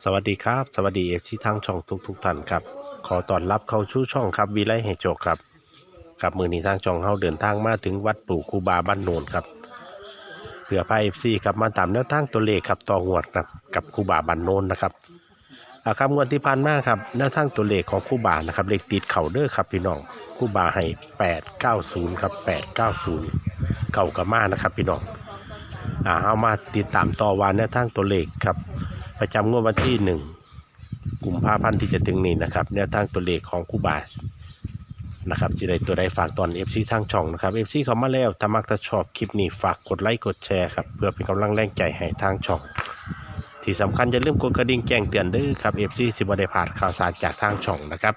สวัสดีครับ สวัสดีเอฟซีทางช่องทุกทุกๆท่านครับ ขอต้อนรับเข้าชู่ช่องครับวีไลให้โจกครับกับมือนี้ทางช่องเฮาเดินทางมาถึงวัดปู่คูบาบ้านโนนครับเพื่อพาเอฟซีครับมาตามแนวทางตัวเลขครับต่องวดครับกับคูบาบ้านโนนนะครับอาครับงวดที่ผ่านมาครับแนวทางตัวเลขของคูบานะครับเลขติดเข่าเด้อครับพี่น้องคูบาให้890ครับ890เก่ากับมานะครับพี่น้องอ่าเอามาติดตามต่อวานแนวทางตัวเลขครับ ประจำงวดวันที่หนึ่งกุมภาพันธ์ที่จะถึงนี้นะครับแนวทางตัวเลขของครูบาสนะครับที่ได้ตัวใดฝากตอน FC ทางช่องนะครับ FC เขามาแล้วถ้ามักถ้าชอบคลิปนี้ฝากกดไลค์กดแชร์ครับเพื่อเป็นกำลังแรงใจให้ทางช่อง ที่สำคัญอย่าลืมกดกระดิ่งแจ้งเตือนด้วยครับ FC สิบวันได้พลาดข่าวสารจากทางช่องนะครับ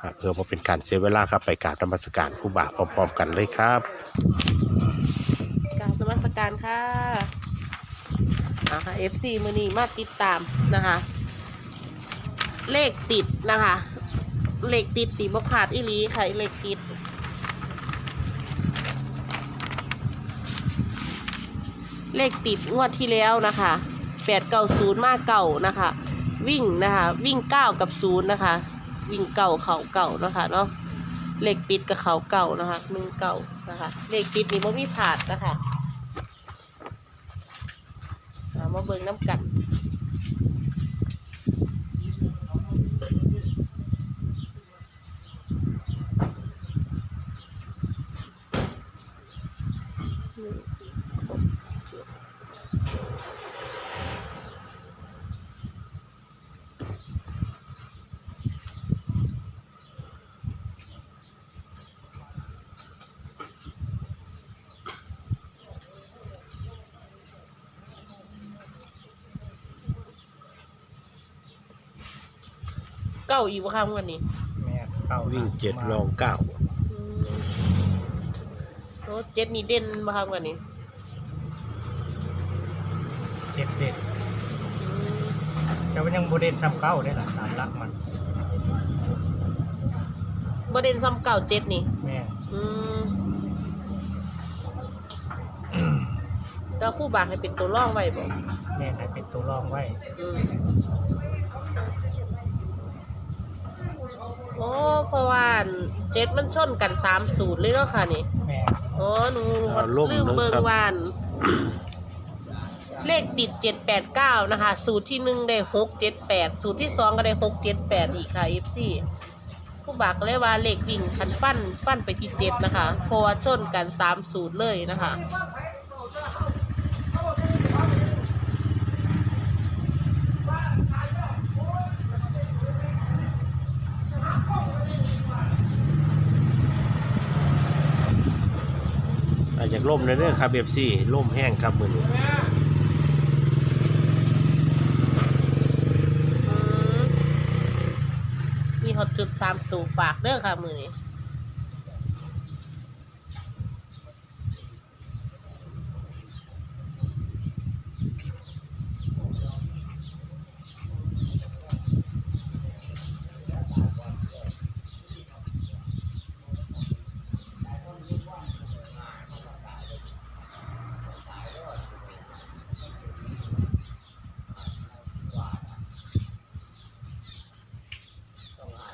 อ่าเพื่อบ่เป็นการเสียเวลาครับไปกรารธรรมสการครูบาพร้อมๆกันเลยครับ กรารนมัสการค่ะ นะคะ FC มือนี้มาติดตามนะคะ เลขติดนะคะ เลขติดตีบกขาดอีลีค่ะเลขติดเลขติดงวดที่แล้วนะคะแปดเก้าศูนย์มาเก่านะคะ วิ่งนะคะ วิ่งเก้ากับศูนย์นะคะ วิ่งเก่าเขาเก่านะคะเนาะเลขติดกับเขาเก่านะคะหนึ่งเก่านะคะ เลขติดนี่บ่มีผาดนะคะ มาเบิ่งน้ำกัน เก้าอีกว่าคำกันนี้แม่เข้าวิ่งเจ็ดรองเก้าอืมโอ้เจ็ดนี่เด่นมาคำกันนี้เจ็ดเด็ดอืมแต่ว่ายังโบเดนซ้ำเก้าได้หล่ะตามรักมันบ่เด่นซ้ำเก่าเจ็ดนี่แม่อืมแล้วคู่บางให้เป็นตัวร่องไว้บ่แม่ให้เป็นตัวรองไว้อืมโอ้ เพราะว่าเจ็ดมันชนกันสามสูตรเลยเนาะค่ะนี่แม่อ๋อหนูอ่าล่มลืมเลยเบิงครับ วานเลขติดเจ็ดแปดเก้านะคะ สูตรที่หนึ่งได้หกเจ็ดแปดสูตรที่สองก็ได้หกเจ็ดแปดอีกค่ะเอฟซีผู้บากก็เลยว่าเลขวิ่งคันฟันฟันไปที่เจ็ดนะคะเพราะว่าชนกันสามสูตรเลยนะคะ อาจจะ ล่มเลยเด้อครับเบบซี่ล่มแห้งครับมือนี้อืมมีฮอตจุดสามตูฝากเด้อค่ะมือนี้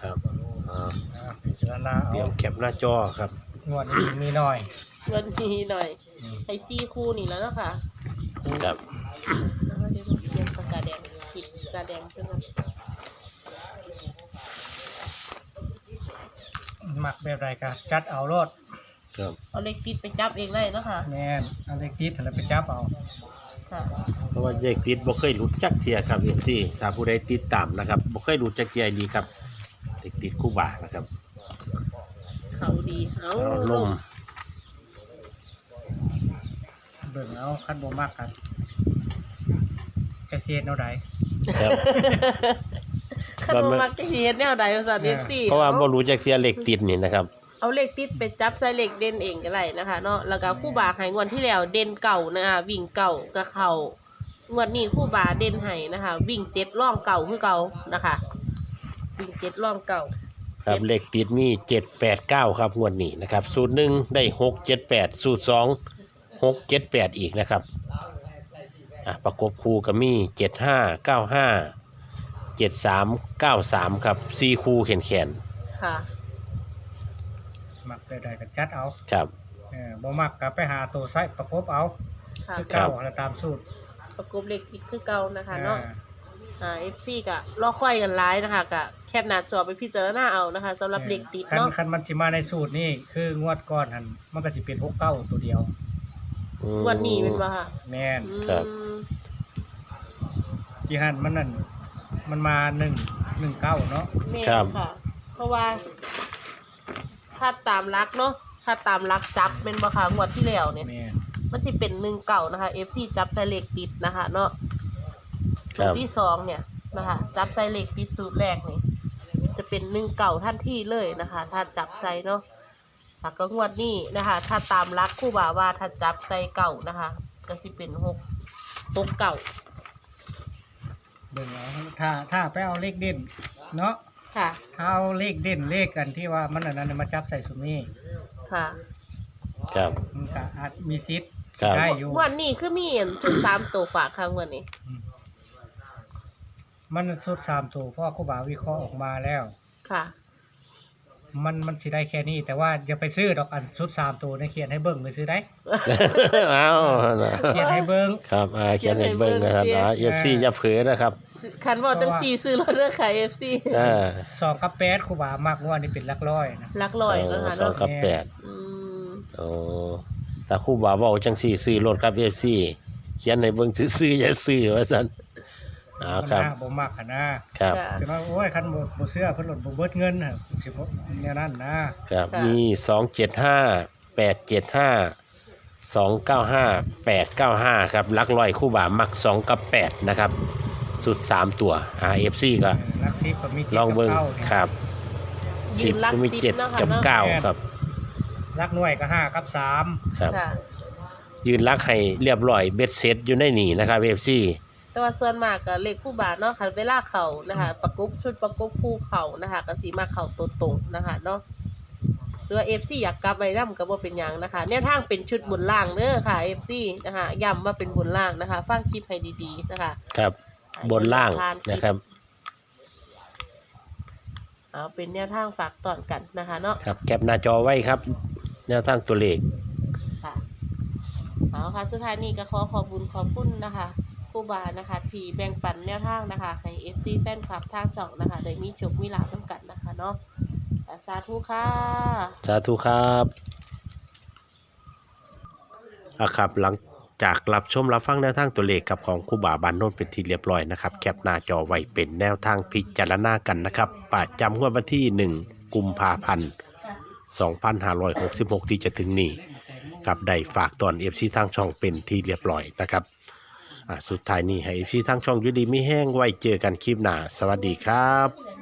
ครับอ่า อ่าพิจาร ณาเตรียเอามแคปหน้าจอครับ งวดนี้มีหน่อยเงินมีหน่อยอืมไอซี่คู่นี่แล้วเนาะค่ะครับ แล้วก็เดี๋ยวเราเตรียมปากกาแดงปิดปากกาแดงเพื่อนกันมักแบบไรกันจัดเอารถครับ เอาเลขติดไปจับเองได้เนาะค่ะแม่นเอาเล็กติดแล้วไปจับเอาค่ะเพราะว่าเลขติดบ่เคยหลุดจักเทียครับเอฟซีถ้าผู้ใดติดตามนะครับบ่เคยหลุดจักเทียดีครับเลขติดคู่บานะครับ เขาดีเอาเอาล่มเบิ่งเอาคันบ่มากกันจะเสียดเอาใดครับ ขนมมักจะเฮ็ดแนวใดภาษาเอฟซีเพราะว่าบ่รู้จักเทียเลขติดนี่นะครับ เอาเลขติดไปจับใส่เลขเด่นเองก็ได้นะคะ เนาะแล้วก็คู่บาให้งวดที่แล้วเด่นเก่านะคะวิ่งเก่าก็เข้างวดนี้คู่บาเด่นให้นะคะ วิ่งเจ็ดล่องเก่าคือเก่านะคะ วิ่งเจ็ดล่องเก่า ครับเลขติดมีเจ็ดแปดเก้าครับงวดนี้นะครับ สูตรหนึ่งได้หกเจ็ดแปดสูตรสองหกเจ็ดแปดอีกนะครับอะประกบคู่ก็มีเจ็ดห้าเก้าห้าเจ็ดสามเก้าสามครับสี่คู่แขนแขนค่ะ มักแบบใดก็จัดเอาๆครับ เออบ่มักก็ไปหาตัวไส้ประกบเอาค่ะ คือเก่าแล้วตามสูตรประกบเลขติดคือเก่านะคะเอเนาะออ่า FC ก็รอค่อยกันหลายนะคะก็แคปหน้าจอไปพิจารณาเอานะคะสำหรับเลขติดคันเนาะคันมันสิมาในสูตรนี่คืองวดก่อนหันมันก็สิเป็น6เก้าตัวเดียว อืม วันนี้เป็นบ่ค่ะแม่นอืครับมที่หันมันนั่นมันมาหนึ่งหนึ่งเก้าเนาะแม่นครับ ค่ะ เพราะว่าถ้าตามรักเนาะถ้าตามรักจับเป็นบ่ค่ะงวดที่แล้วเนี่ย แม่นมันสิเป็นหนึ่งเก่านะคะ FC จับใส่เลขติดนะคะ เนาะค สูรัตบรที่สองเนี่ยนะคะจับใส่เลขติดสูตรแรกนี่จะเป็นหนึ่งเก่าท่านที่เลยนะคะ ถ้าจับใส่เนาะแล้วก็งวดนี้นะคะ ถ้าตามรักคู่บ่าว่าถ้าจับใส่เก่านะคะ ก็สิเป็นหกหกเก่าเบิ่งเอาถ้าถ้าไปเอาเลขเด่น เนาะค่ะ ถ้าเอาเลขเด่นเลขกันที่ว่ามันอันนั้นมาจับใส่สุนี้ค่ะครับมันก็อาจมีสิทธิ์ครับได้อยู่ งวดนี้คือมีเห็นชุดสามตัวฝากค่ะงวดนี้อืม มันสุดสามตัวเพราะครูบาวิเคราะห์ออกมาแล้ว ค่ะ มันมันสิได้แค่นี้แต่ว่าอย่าไปซื้อดอกอันสุดสามตัวในเขียนให้เบิ่งไปซื้อได้เอานะเขียนให้เบิ่งครับอ่าเขียนให้เบิ่งนะครับนะเอฟซีอย่าเผลอนะครับคันว่าจังสี่ซื้อรถเด้อค่ะ FC อ่าสองกับแปดครูบามากว่านี่เป็นหลักร้อยนะลักลอยนะคะสองเนาะกับแปดอืมโอ้แต่ครู่บ่าวเว้าจังสี่ซื้อรถครับเอฟซีเขียนให้เบิ่งซื่อๆอย่าซื้อว่าซั่น เอามันครับ น่าบ่มากขนาดครับค่ะคือว่าโอ้ยคันบ่บ่เสื้อเพิ่นลดบ่เบิดเงินน่ะสิบ่แนวนั้นนะครับค่ะ มีสองเจ็ดห้าแปดเจ็ดห้าสองเก้าห้าแปดเก้าห้าครับลักลอยคู่บ่ามักสองกับแปดนะครับ สุดสามตัวอ่าเอฟซีก็เออหลักสิบก็มีจ็ดลองเบิ่งกับก้านี่ครับยืสิบนลักก็มีสิบเจ็ดเนาะค่ะกับเนาะเก้าครับหลักหน่วยก็ห้ากับสามครับ ค่ะยืนลักให้เรียบร้อยเบ็ดเซตอยู่ในนี่นะครับเอฟซี แต่ว่าส่วนมากก็เลขคู่บาทเนาะคันเวลาเขานะคะประกบชุดประกบคู่เขานะคะก็สีมาเขาตัวตรงนะคะเนาะหรือว่า FC อยากกลับไปย่ำก็บ่เป็นหยังนะคะแนวทางเป็นชุดบนล่างเด้อค่ะ FC นะคะย้ำว่าเป็นบนล่างนะคะฟังคลิปให้ดีๆนะคะ ครับ บนล่างนะครับเอาเป็นแนวทางฝากตอนกันนะคะเนาะครับแคปหน้าจอไว้ครับ แนวทางตัวเลขค่ะเอาค่ะสุดท้ายนี้ก็ขอขอบคุณขอบคุณนะคะ ครูบานะคะที่แบ่งปันแนวทางนะคะให้ FC แฟนคลับทางจ่องนะคะได้มีจบมีหลาจำกัดนะคะเนาะสาธุค่ะสาธุครับอะครับหลังจากรับชมรับฟังแนวทางตัวเลขกับของครูบาบานโนนเป็นที่เรียบร้อยนะครับ แคปหน้าจอไว้เป็นแนวทางพิจารณากันนะครับประจำงวดวันที่ 1 กุมภาพันธ์ 2566 ที่จะถึงนี้กับได้ฝากตอนเอฟซีทางช่องเป็นที่เรียบร้อยนะครับ สุดท้ายนี้ให้พี่ทั้งช่องยูดีไม่แห้งไว้เจอกันคลิปหน้า สวัสดีครับ